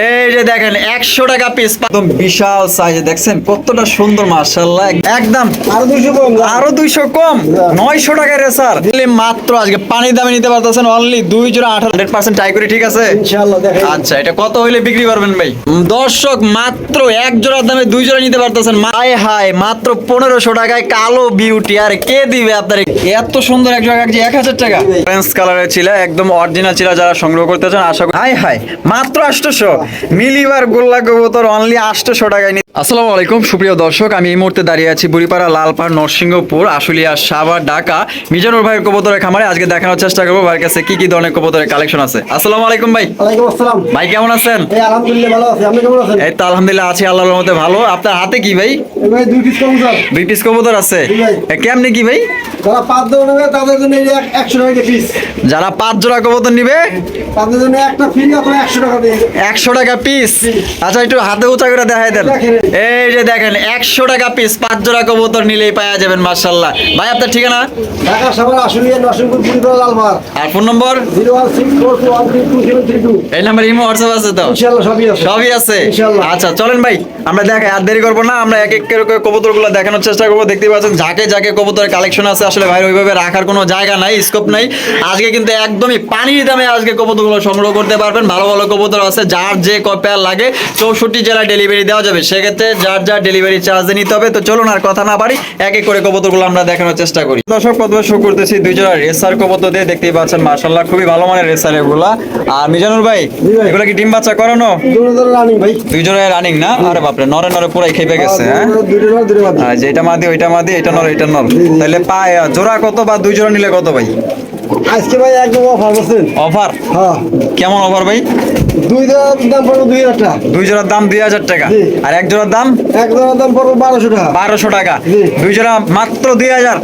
এই যে দেখেন একশো টাকা পিস একদম বিশাল সাইজ দেখছেন? কতটা সুন্দর মার্শাল্লাহ একদম আরও দুশো কম আরও দুইশো কম নয়শো টাকা রে স্যার মাত্র আজকে পানির দামে নিতে পারতেছেন অনলি দুই জোড়া আঠারো। হান্ড্রেড পার্সেন্ট ট্রাই করে ঠিক আছে? আচ্ছা এটা কত হইলে বিক্রি করবেন ভাই? দর্শক মাত্র এক জোড়ার দামে দুই জোড়া নিতে পারতেছেন। হায় হায় মাত্র পনেরোশো টাকায় কালো বিউটি আর কে দিবে আপনার এত সুন্দর এক জোড়া কাগজি এক হাজার টাকা? অরেঞ্জ কালারের ছিল একদম অরিজিনাল ছিল যারা সংগ্রহ করতে চান আশা করি হায় হায় মাত্র আটশোশো। মিলিবার গোল্লা কবুতর অনলি আটশো টাকায় আসসালামু আলাইকুম সুপ্রিয় দর্শক আমি এই মুহূর্তে দাঁড়িয়ে আছি বুড়িপাড়া লালপাড় নরসিংহপুর আশুলিয়া সাভার ঢাকা। মিজানুর ভাইয়ের কবুতরের খামারে আজকে দেখানোর চেষ্টা করব ভাইয়ের কাছে কি কি ধরনের কবুতরের কালেকশন আছে। আসসালামু আলাইকুম ভাই। আসসালাম। ভাই কেমন আছেন? এই আলহামদুলিল্লাহ ভালো আছি। আপনি কেমন আছেন? এই তো আলহামদুলিল্লাহ আছি আল্লাহর মধ্যে ভালো। আপনার হাতে কি ভাই? দুই পিস কম দুই পিস কবুতর আছে? কেমনে কি ভাই? যারা পাঁচ নেবে তাদের জন্য একশো টাকা পিস যারা পাঁচ জোড়া কবুতর নিবে? তাদের জন্য একটা ফ্রি আপনার একশো টাকা দিয়ে। একশো টাকা পিস আচ্ছা একটু হাতে উঁচা করে দেখাই দেন। এই যে দেখেন একশো টাকা পিস পাঁচ জোড়া কবুতর নিলেই পাওয়া যাবেন মার্শাল্লাহ ভাই আপনার ঠিকানা? ঢাকা সাভার আশুলিয়া নরসিংপুর পুরীপাড়া লালমার। আর phone number zero one six four two one three two seven three two. এই নাম্বার ইমো হোয়াটসঅ্যাপ আছে তো? ইনশাআল্লাহ সবই আছে। সবই আছে? ইনশাআল্লাহ। আচ্ছা চলেন ভাই। আমরা দেখাই আর দেরি করব না আমরা এক এক করে কবুতরগুলো দেখানোর চেষ্টা করব। দেখতে পাচ্ছেন যাকে ঝাঁকে কবুতরের কালেকশন আছে। আসলে ভাই ওইভাবে রাখার কোনো জায়গা নাই স্কোপ নাই। আজকে কিন্তু একদমই পানির দামে আজকে কবুতরগুলো সংগ্রহ করতে পারবেন। ভালো ভালো কবুতর আছে যার যে কপেয়ার লাগে চৌষট্টি জেলায় ডেলিভারি দেওয়া যাবে। সেক্ষেত্রে যার যার ডেলিভারি চার্জ নিতে হবে। তো চলুন আর কথা না পারি এক এক করে কবুতরগুলো আমরা দেখানোর চেষ্টা করি। দর্শক প্রথমে শুরু করতেছি দুই জোড়া রেসার কবুতর দিয়ে। দেখতেই পাচ্ছেন মার্শাল্লাহ খুবই ভালো মানের রেসার এগুলা। আর মিজানুর ভাই। এগুলো কি ডিম বাচ্চা করানো? দুই জোড়ায় রানিং না? আরে বাপরে নরে নরে পুরাই খেপে গেছে হ্যাঁ? যেটা মাদি ওইটা মাদি এটা নর এটা নর। তাহলে পায় জোড়া কত বা দুই জোড়া নিলে কত ভাই? আজকে ভাই একদম অফার অফার? হ্যাঁ। কেমন অফার ভাই? দুই জোড়ার দাম পড়বে দুই হাজার টাকা। দুই জোড়ার দাম দুই হাজার টাকা। আর এক জোড়ার দাম? এক জোড়ার দাম পড়বে বারোশো টাকা। বারোশো টাকা। দুই জোড়া মাত্র দুই হাজার।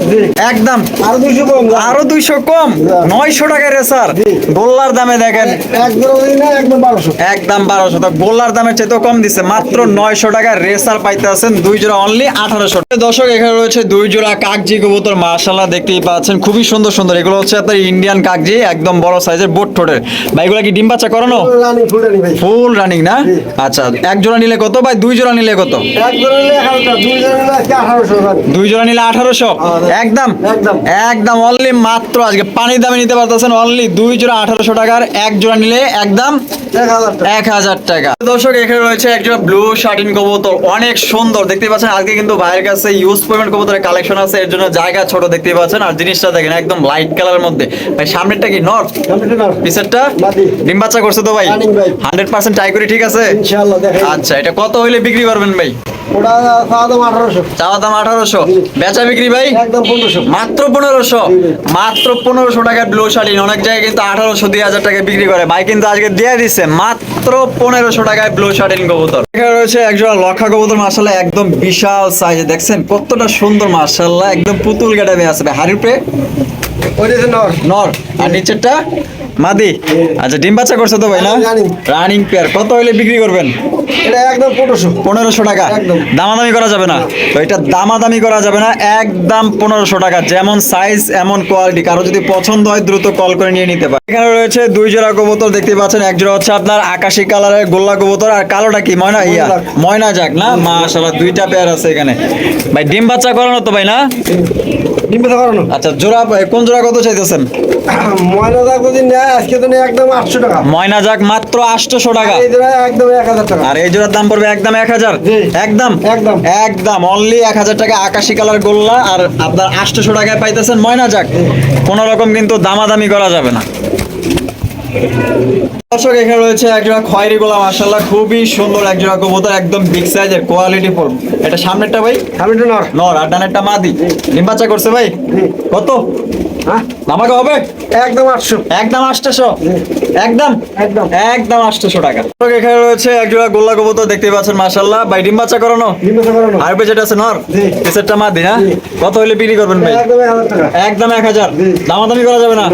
একদম আরও দুশো কম আরও দুইশো কম? নয়শো টাকা রে স্যার গোল্লার দামে দেখেন। এক জোড়া দিই না একদম বারোশো। একদম বারোশো। তো গোল্লার দামের চেয়ে কম দিচ্ছে মাত্র নয়শো টাকা রেসার পাইতে আছেন দুই জোড়া অনলি আঠারোশো। দর্শক এখানে রয়েছে দুই জোড়া কাকজি কবুতর। মার্শাল্লাহ দেখতেই পাচ্ছেন। খুবই সুন্দর সুন্দর। এগুলো হচ্ছে আপনার ইন্ডিয়ান কাকজি একদম বড় সাইজের বোট ঠোঁটের। ভাই এগুলো কি ডিম বাচ্চা করানো? রানিং ফুল রানিং ভাই। ফুল রানিং না? আচ্ছা এক জোড়া নিলে কত ভাই? দুই জোড়া নিলে কত? এক জোড়া নিলে দুই জোড়া নিলে দুই জোড়া আঠারোশো? হ্যাঁ, একদম? একদম। একদম অনলি মাত্র আজকে পানির দামে নিতে পারতেছেন অনলি দুই জোড়া আঠারোশো টাকার এক জোড়া নিলে একদম এক হাজার টাকা। দর্শক এখানে রয়েছে একটা ব্লু শার্টিন কবুতর অনেক সুন্দর। দেখতে পাচ্ছেন আজকে কিন্তু ভাইয়ের কাছে ইউজ পেমেন্ট কবুতরের কালেকশন আছে এর জন্য জায়গা ছোট দেখতে পাচ্ছেন। আর জিনিসটা দেখেন একদম লাইট কালারের মধ্যে। ভাই সামনেরটা কি নর্থ বাদি। ডিম বাচ্চা করছে তো ভাই। হান্ড্রেড পার্সেন্ট ট্রাই করে ঠিক আছে? আচ্ছা এটা কত হইলে বিক্রি করবেন ভাই? ওটা চাওয়া দাম আঠারোশো। চাওয়া দাম আঠারোশো। বেচা বিক্রি ভাই? একদম পনেরোশো। মাত্র পনেরোশো। মাত্র পনেরোশো টাকা ব্লু শাড়িন অনেক জায়গায় কিন্তু আঠারোশো দুই হাজার টাকা বিক্রি করে। ভাই কিন্তু আজকে দিয়ে দিচ্ছে মাত্র পনেরোশো টাকায় ব্লু শাড়িন কবুতর। এখানে রয়েছে একজন লক্ষা কবুতর মার্শাল্লাহ একদম বিশাল সাইজে দেখছেন? কতটা সুন্দর মার্শাল্লাহ একদম পুতুল গাটাবে আসবে হাড়ির পে ওইটা যে নর। নর। আর নিচেরটা? মাদি আচ্ছা ডিম বাচ্চা করছে তো ভাই না? রানিং। পেয়ার কত হইলে বিক্রি করবেন? এটা একদম পনেরোশো। পনেরোশো টাকা। দামাদামি করা যাবে না। তো এটা দামাদামি করা যাবে না একদম পনেরোশো টাকা। যেমন সাইজ এমন কোয়ালিটি কারও যদি পছন্দ হয় দ্রুত কল করে নিয়ে নিতে পারে। এখানে রয়েছে দুই জোড়া কবুতর দেখতে পাচ্ছেন। এক জোড়া হচ্ছে আপনার আকাশি কালারের গোল্লা কবুতর আর কালোটা কি? ময়না ইয়া ময়না। যাক। ময়না যাক না? মাশাআল্লাহ দুইটা পেয়ার আছে এখানে। ভাই ডিম বাচ্চা করানো তো ভাই না? করানো আচ্ছা জোড়া কোন জোড়া কত চাইতেছেন? ময়না যদি নেয় আজকে তো নেয় একদম আটশো টাকা। ময়না যাক মাত্র আটশোশো টাকা। এই জোড়া একদম এক হাজার টাকা। আর এই জোড়ার দাম পড়বে একদম এক হাজার? একদম? একদম। একদম অনলি এক হাজার টাকা আকাশি কালার গোল্লা আর আপনার আটশোশো টাকায় পাইতেছেন ময়না যাক কোনো রকম কিন্তু দামাদামি করা যাবে না। দর্শক এখানে রয়েছে একজোড়া খয়েরি গোলা মার্শাল্লাহ খুবই সুন্দর একজোড়া কবুতর একদম বিগ সাইজের কোয়ালিটি ফুল এটা সামনেরটা ভাই? সামনেরটা নর। নর আর ডানেরটা মাদি। ডিম বাচ্চা করছে ভাই? কত? আমাকে হবে? একদম আটশো। একদম আটশোশো একদম? একদম। একদম আটশোশো টাকা। এখানে রয়েছে একজোড়া গোল্লা কবুতর দেখতে পাচ্ছেন ভাই ডিম বাচ্চা করানো? আর আছে নর? জি। পিসেরটা মাদি না কত হইলে বিক্রি করবেন ভাই? একদম এক হাজার। দামাদামি করা যাবে না।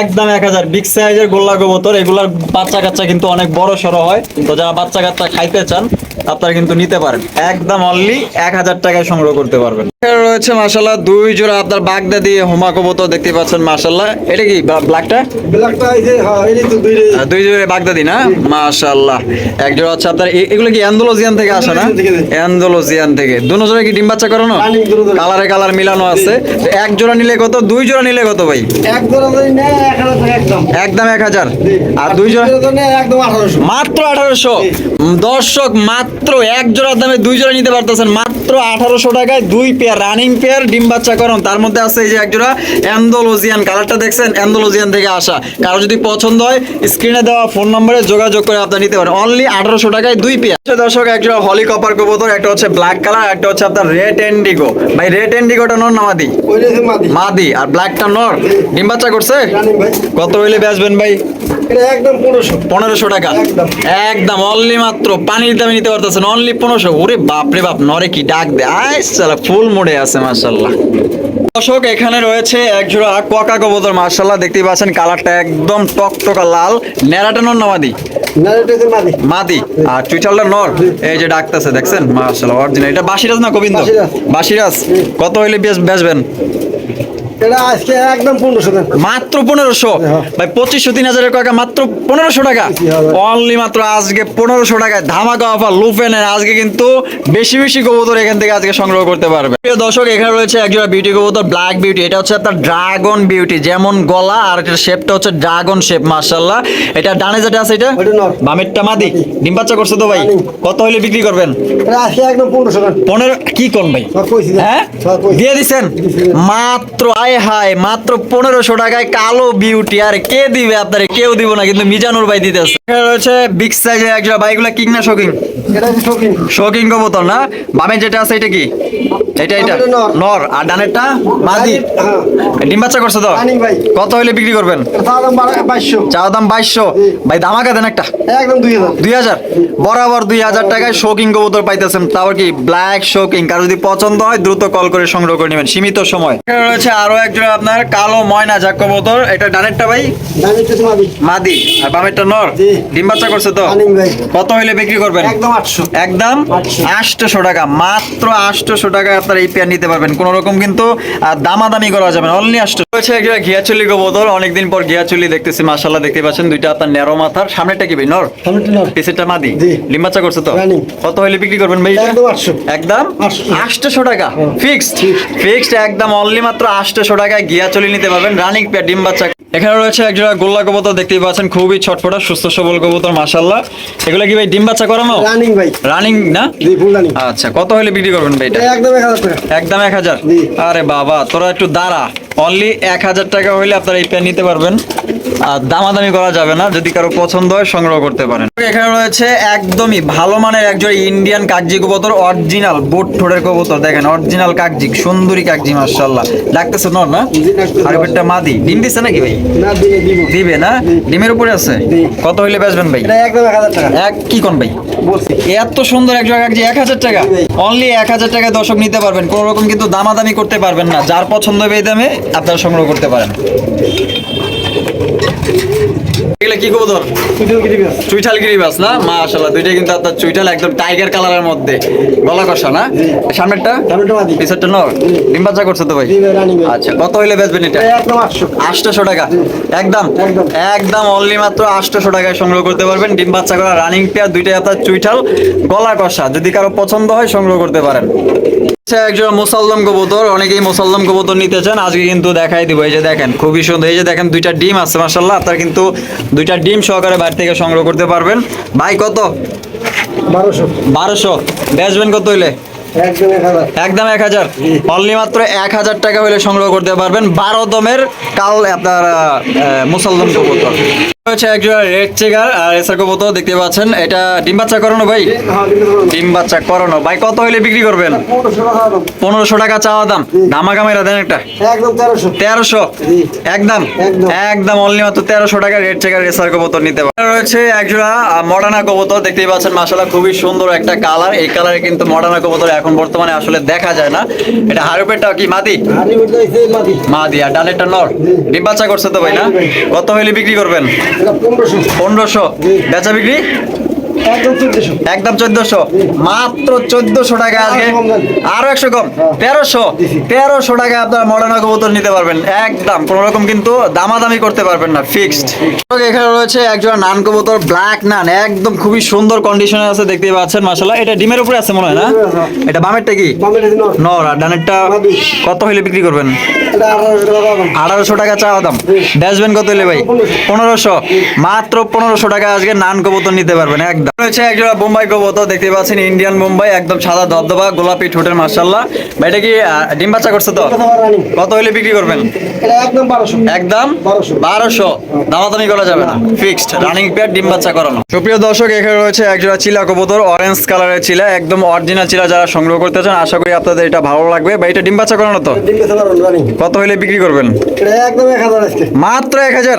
একদম এক হাজার। বিগ সাইজের গোল্লা কবুতর। এগুলার বাচ্চা কাচ্চা কিন্তু অনেক বড় সড়ো হয়। তো যারা বাচ্চা কাচ্চা খাইতে চান আপনারা কিন্তু নিতে পারেন। একদম অনলি এক হাজার টাকায় সংগ্রহ করতে পারবেন। এখানে রয়েছে মাসাল্লাহ দুই জোড়া আপনার বাগদা দিয়ে হোমা কবুতর দেখতে পাচ্ছেন মাসাল্লাহ এটা কি ব্ল্যাকটা ব্ল্যাকটা এই যে হ্যাঁ এই তো দুই দুই জোড়া বাগদাদি না? মাশাআল্লাহ। এক জোড়া হচ্ছে আপনার এগুলো কি অ্যান্ডোলজিয়ান থেকে আসে না। অ্যান্ডোলজিয়ান থেকে দুনো জোড়া কি ডিম বাচ্চা করানো। কালারে কালার মিলানো আছে। এক জোড়া নিলে কত? দুই জোড়া নিলে কত ভাই? এক জোড়া যদি নেয় একদম। একদম এক হাজার। আর দুই জোড়া নেয় একদম আঠারোশো। মাত্র আঠারোশো। দর্শক মাত্র এক জোড়ার দামে দুই জোড়া নিতে পারতেছেন। মাত্র আঠারোশো টাকায় দুই পেয়ার রানিং পেয়ার ডিম বাচ্চা করুন। তার মধ্যে আছে এই যে এক জোড়া অ্যান্ডোলজিয়ান কালারটা দেখছেন অ্যান্ডোলজিয়ান থেকে আসা। কারও যদি পছন্দ হয় স্ক্রিনে দেওয়া ফোন নম্বরে যোগাযোগ করে আপনার নিতে পারেন। অনলি আঠারোশো টাকায় দুই পেয়ার। দর্শক এক জোড়া হলি কপার কবুতর একটা হচ্ছে ব্ল্যাক কালার একটা হচ্ছে আপনার রেড এন্ডিগো ভাই রেড এন্ডিগোটা নর যে মাদি। মাদি আর ব্ল্যাকটা নর। ডিম বাচ্চা করছে? কত হইলে বেচবেন ভাই? পনেরোশো। টাকা। একদম। অনলি মাত্র পানির দামে নিতে পারতেছেন অনলি পনেরোশো। ওরে বাপ রে বাপ নরে কি ডাক দে আয় ফুল মোড়ে আছে মার্শাল্লাহ দর্শক এখানে রয়েছে এক জোড়া কোয়াকা কবুতর মার্শাল্লাহ দেখতে পাচ্ছেন কালারটা একদম টক টকটকা লাল। নেড়াটানোর নামাদি মাদি? মাদি। আর চুইটালটা নর? এই যে ডাকতেছে দেখছেন? মার্শাল্লাহ অরিজিনাল এটা বাসিরাজ না গোবিন্দ? বাসিরাজ। কত হইলে বেশ বেচবেন? এটা আজকে একদম পনেরোশো দেন মাত্র পনেরোশো? হ্যাঁ। ভাই পঁচিশশো তিন হাজারের টাকা মাত্র পনেরোশো টাকা। অনলি মাত্র আজকে পনেরোশো টাকায় ধামাকা অফার লুফেনের আজকে কিন্তু বেশি বেশি কবুতর এখান থেকে আজকে সংগ্রহ করতে পারবে। প্রিয় দর্শক এখানে রয়েছে একজোড়া বিউটি কবুতর ব্ল্যাক বিউটি এটা হচ্ছে আপনার ড্রাগন বিউটি যেমন গলা আর এটার শেপটা হচ্ছে ড্রাগন শেপ মার্শাল্লাহ এটা ডানে যেটা আছে এটা। বামেরটা মাদি। ডিম বাচ্চা করছে তো ভাই? কত হলে বিক্রি করবেন? আজকে একদম পনেরোশো পনেরো কি কোন ভাই? হ্যাঁ? দিয়ে দিছি। মাত্র আয় হায় মাত্র পনেরোশো টাকায় কালো বিউটি আর কে দিবে আপনার? কেউ দিব না কিন্তু মিজানুর ভাই দিতেছে। আছে রয়েছে বিগ সাইজের একজন ভাইগুলা কিং না শোকিং শোকিং কবুতর না? বামে যেটা আছে এটা কি? এটা এটা। নর। আর ডানেরটা মাদি। হ্যাঁ। ডিম বাচ্চা করছে তো? কত হইলে বিক্রি করবেন? চা দাম বাইশশো। ভাই ধামাকা দেন একটা। একদম দুই হাজার। বরাবর দুই হাজার টাকায় শোকিং কবুতর পাইতেছেন। তাও কি ব্ল্যাক শোকিং কারও যদি পছন্দ হয় দ্রুত কল করে সংগ্রহ করে নেবেন। সীমিত সময়। রয়েছে আরও একজন আপনার কালো ময়না যাক কবুতর। এটা ডানেরটা ভাই? মাদি। আর বামেরটা নর। ডিম বাচ্চা করছে তো? কত হইলে বিক্রি করবেন? একদম আটশো। একদম? আটশো। আটশোশো টাকা। মাত্র আটশোশো টাকায় আপনারা এই পেয়ার নিতে পারবেন। কোন রকম কিন্তু দামাদামি করা যাবে না। অনলি আটশো রয়েছে একটা ঘিয়াচুলি কবুতর অনেকদিন পর ঘিয়াচুলি দেখতেছি মাসাল্লাহ দেখতে পাচ্ছেন। দুইটা আপনার নেরো মাথার। সামনেটা কি ভাই? নর? সামনেটা মাদি? বাচ্চা করছে তো? কত হইলে বিক্রি করবেন ভাই? একদম আটশো। একদম? আটশো। টাকা। ফিক্সড ফিক্সড একদম অনলি মাত্র আটশোশো টাকায় গিয়া চলে নিতে পারবেন। রানিং পেয়ার ডিম বাচ্চা। এখানে রয়েছে একজোড়া গোল্লা কবুতর দেখতেই পাচ্ছেন খুবই ছটফটা সুস্থ সবল কবুতর মাশাল্লাহ এগুলো কি ভাই ডিম বাচ্চা করানো? রানিং ভাই। রানিং না? জি ফুল রানিং আচ্ছা কত হলে বিক্রি করবেন ভাই এটা? একদম এক হাজার টাকা। একদম এক হাজার? জি। আরে বাবা তোরা একটু দাঁড়া। অনলি এক হাজার টাকা হইলে আপনারা এই পেন নিতে পারবেন। আর দামাদামি করা যাবে না যদি কারও পছন্দ হয় সংগ্রহ করতে পারেন। এখানে রয়েছে একদমই ভালো মানের একজন ইন্ডিয়ান কাগজি কবুতর অরিজিনাল বোট ঠোঁটের কবুতর। দেখেন অরিজিনাল কাগজি সুন্দরী কাগজি মার্শাল্লাহ ডাকতেছে নর না? আর পেটটা মাদি। ডিম দিচ্ছে নাকি ভাই? দিবে না? ডিমের উপরে আছে? কত হইলে বেচবেন ভাই? একদম এক হাজার টাকা। এক কি কোন ভাই? এত সুন্দর এক জায়গা যে এক হাজার টাকা। অনলি এক হাজার টাকা দর্শক নিতে পারবেন। কোনো রকম কিন্তু দামাদামি করতে পারবেন না। যার পছন্দ হবে এই দামে আপনারা সংগ্রহ করতে পারেন। এগুলো কি কবুতর? চুইঠাল গিরিবাস না? মাশাআল্লাহ দুইটা কিন্তু আপনার চুইঠাল একদম টাইগার কালারের মধ্যে। গলা কষা না? সামনেরটা? নর ডিম বাচ্চা করছে তো ভাই। আচ্ছা কত হইলে বেচবেন এটা? আটশো। টাকা। একদম? একদম। অনলি মাত্র টাকায় সংগ্রহ করতে পারবেন। ডিম বাচ্চা করা রানিং পেয়ার দুইটাই আপনার চুইঠাল গলা কষা। যদি কারও পছন্দ হয় সংগ্রহ করতে পারেন। একজন মুসাল্লাম কবুতর অনেকেই মুসাল্লাম কবুতর নিতে চান। আজকে কিন্তু দেখাই দিব। এই যে দেখেন খুবই সুন্দর। এই যে দেখেন দুইটা ডিম আছে মাসাল্লাহ আপনারা কিন্তু দুইটা ডিম সহকারে বাড়ি থেকে সংগ্রহ করতে পারবেন। ভাই কত? বারোশো। বারোশো। বেচবেন কত হইলে? একদম এক হাজার। অনলি মাত্র এক হাজার টাকা হলে সংগ্রহ করতে পারবেন। বারো দমের কাল আপনার মুসলমান কবুতর। হচ্ছে রেড চেগার আর এসার কবুতর দেখতে পাচ্ছেন। এটা ডিম বাচ্চা করানো ভাই? হ্যাঁ। ডিম বাচ্চা করানো। ভাই কত হলে বিক্রি করবেন? পনেরোশো টাকা চাওয়া দাম। ধামাকা মেরা দেন একটা। তেরোশো। একদম? একদম। অনলি মাত্র তেরোশো টাকা রেড চেকার রেসার কবুতর নিতে পারে রয়েছে একজোড়া মডার্না কবুতর দেখতেই পাচ্ছেন মাসালা খুবই সুন্দর একটা কালার এই কালারে কিন্তু মডার্না কবুতর এখন বর্তমানে আসলে দেখা যায় না। এটা হারুপেরটা কি মাদি? মাদি আর ডালেরটা নর। ডিম বাচ্চা করছে তো ভাই না? কত হইলে বিক্রি করবেন? পনেরোশো। বেচা বিক্রি? একদম চোদ্দশো। মাত্র চোদ্দশো টাকা আজকে। আরও একশো কম। তেরোশো। তেরোশো টাকা আপনার মডার্ন কবুতর নিতে পারবেন। একদম। কোন রকম কিন্তু দামাদামি করতে পারবেন না। ফিক্সড এখানে রয়েছে একজন নান কবুতর ব্ল্যাক নান। একদম খুবই সুন্দর কন্ডিশনে আছে দেখতেই পাচ্ছেন মাসাল্লাহ এটা ডিমের উপরে আছে মনে হয় না? এটা বামেরটা কি? নর। আর ডানেরটা কত হইলে বিক্রি করবেন? আঠারোশো টাকা চাওয়া দাম। বেচবেন কত হলে ভাই? পনেরোশো। মাত্র পনেরোশো টাকা আজকে নান কবুতর নিতে পারবেন একদম। হচ্ছে একজোড়া বোম্বাই কবুতর দেখতে পাচ্ছেন ইন্ডিয়ান বোম্বাই একদম সাদা ধবধবা গোলাপি ঠোঁটের মার্শাল্লাহ এটা কি ডিম বাচ্চা করছে তো? কত বিক্রি করবেন? একদম বারোশো। দামাদামি করা যাবে না। ফিক্সড রানিং পেয়ার ডিম বাচ্চা করানো। সুপ্রিয় দর্শক এখানে রয়েছে একজোড়া চিলা কবুতর অরেঞ্জ কালারের চিলা একদম অরিজিনাল চিলা যারা সংগ্রহ করতে চান আশা করি আপনাদের এটা ভালো লাগবে। বা এটা ডিম বাচ্চা করানো তো? কত হইলে বিক্রি করবেন? একদম এক হাজার মাত্র এক হাজার?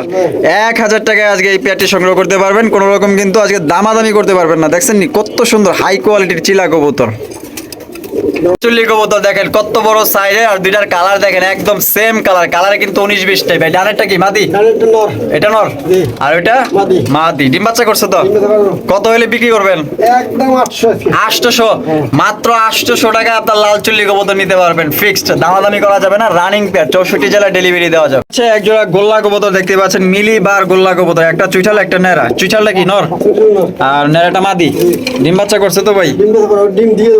এক হাজার টাকায় আজকে এই পেয়ারটি সংগ্রহ করতে পারবেন। কোনো রকম কিন্তু আজকে দামাদামি করতে পারবেন না। দেখছেন কত সুন্দর হাই কোয়ালিটির চিলা কবুতর। চুল্লি কবুতর দেখেন কত বড় সাইজে আর দুইটার কালার দেখেন একদম সেম কালার কালারে কিন্তু উনিশ বিশ টাইপ কি মাদি? এটা নর? আর ওইটা? মাদি। ডিম বাচ্চা করছে তো? কত হলে বিক্রি করবেন? একদম আটশোশো? মাত্র আটশোশো টাকা আপনার লাল চুল্লি কবুতর নিতে পারবেন ফিক্সড দামাদামি করা যাবে না রানিং পেয়ার চৌষট্টি জেলায় ডেলিভারি দেওয়া যাবে। আচ্ছা এক জোড়া গোল্লা কবুতর দেখতে পাচ্ছেন মিলি বার গোল্লা কবুতর একটা চুইঠাল একটা নেড়া চুইঠালটা কি নর? আর নেড়াটা মাদি। ডিম বাচ্চা করছে তো ভাই? ডিম দিয়ে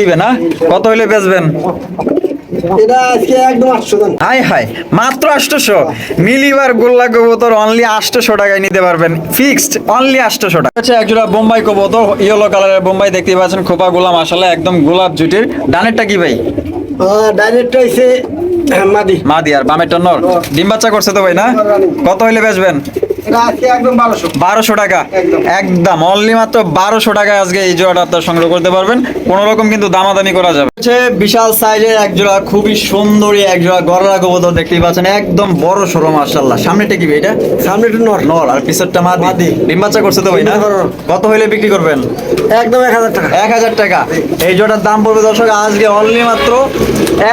দিবে না? কত হইলে বেচবেন? এটা আজকে একদম আটশো হাই হাই মাত্র আটশোশো। মিলিবার গোল্লা কবুতর অনলি আটশোশো টাকায় নিতে পারবেন। ফিক্সড অনলি আটশোশো টাকা। হচ্ছে একজোড়া বোম্বাই কবুতর ইয়েলো কালারের বোম্বাই দেখতে পাচ্ছেন খোপা গোলাম আসলে একদম গোলাপ জুটির। ডানেরটা কি ভাই? আহ, মাদি। মাদি আর বামেরটা নর। ডিম বাচ্চা করছে তো ভাই না? কত হইলে বেচবেন? বারোশো। টাকা। একদম। অনলি মাত্র বারোশো টাকায় আজকে এই জোড়াটা আপনার সংগ্রহ করতে পারবেন। কোন রকম কিন্তু দামাদামি করা যাবে হচ্ছে বিশাল সাইজের এক জোড়া খুবই সুন্দরী এক জোড়া গররা কবুতর দেখতেই পাচ্ছেন। একদম বড় সরো মার্শাল্লাহ সামনেটা কি এটা? সামনে নর। নর। আর মাদি। ডিম বাচ্চা করছে তো ভাই না। কত হইলে বিক্রি করবেন? একদম এক হাজার টাকা। এক হাজার টাকা। এই জোটার দাম পড়বে দর্শক আজকে অনলি মাত্র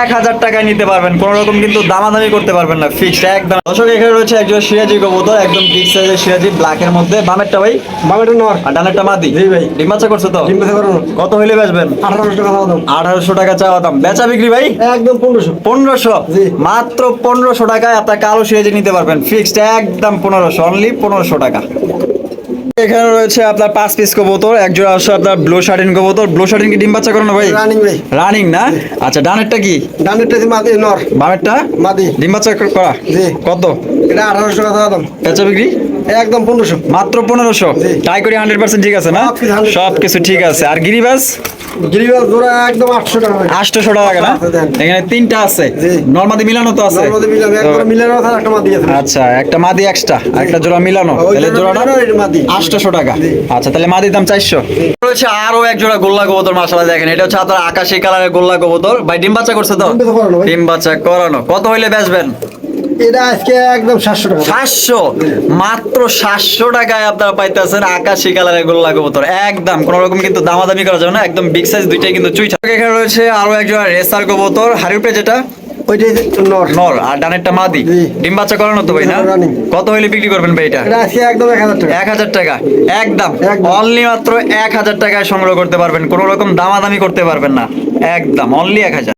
এক হাজার টাকায় নিতে পারবেন। কোন রকম কিন্তু দামাদামি করতে পারবেন না। ফিক্সড একদম। দর্শক এখানে রয়েছে একজন সিরাজি কবুতর একদম বিগ সাইজের সিরাজি ব্ল্যাকের মধ্যে। বামেরটা ভাই? বামেরটা নর আর ডানেরটা মাদি? জি ভাই। ডিম বাচ্চা করছে তো? ডিম বাচ্চা করুন। কত হইলে বেচবেন? আঠারোশো টাকা দাম। আঠারোশো টাকা চাওয়া দাম। বেচা বিক্রি ভাই? একদম পনেরোশো। পনেরোশো? জি। মাত্র পনেরোশো টাকায় আপনার কালো সিরাজি নিতে পারবেন। ফিক্সড একদম পনেরোশো অনলি পনেরোশো টাকা। এখানে রয়েছে আপনার পাঁচ পিস কবুতর একজোড়া আছে আপনার ব্লু শার্টিন কবুতর। ব্লু শার্টিন কি ডিম বাচ্চা করানো ভাই? রানিং ভাই। রানিং না? আচ্ছা ডানেরটা কি? ডানেরটা কি মাদি নর। বামেরটা? মাদি। ডিম বাচ্চা করা? জি। কত? এটা আঠারোশো টাকা দাম। বেচা বিক্রি? একদম 1500 মাত্র 1500 জি। ট্রাই করি হান্ড্রেড পার্সেন্ট ঠিক আছে না? 100% সব কিছু ঠিক আছে। আর গিরিবাস গিরিবাস জোড়া একদম আটশো টাকা ভাই। আটশোশো টাকা না? এখানে তিনটা আছে। জি। মিলানো তো আছে। নর্মাদি মিলানো একবার মিলানো আছে একটা মাদি আছে। আচ্ছা একটা মাদি এক্সট্রা একটা জোড়া মিলানো। তাহলে জোড়াটা মাদি। আটশোশো টাকা। আচ্ছা তাহলে মাদির দাম রয়েছে আরও এক জোড়া গোল্লা কবুতর দেখেন। এটা হচ্ছে আপনার আকাশি কালারের গোল্লা কবুতর ভাই ডিম বাচ্চা করছে তো? ডিম বাচ্চা করানো ডিম বাচ্চা করানো। কত হইলে বেচবেন? এটা আজকে একদম সাতশো টাকা। সাতশো? মাত্র সাতশো টাকায় আপনারা পাইতেছেন আকাশি কালারের গোল্লা কবুতর। একদম কোন রকম কিন্তু দামাদামি করা যাবে না। একদম বিগ সাইজ দুইটাই কিন্তু চুইটা এখানে রয়েছে আরও রেসার কবুতর। হারিউপে যেটা? ওইটাই নর। নর। আর ডানেরটা মাদি। ডিম বাচ্চা করানো তো ভাই না? কত হইলে বিক্রি করবেন ভাই এটা? এটা আজকে একদম এক হাজার টাকা। এক হাজার টাকা। একদম। একদম। অনলি মাত্র এক হাজার টাকায় সংগ্রহ করতে পারবেন। কোনো রকম দামাদামি করতে পারবেন না। একদম। অনলি এক হাজার।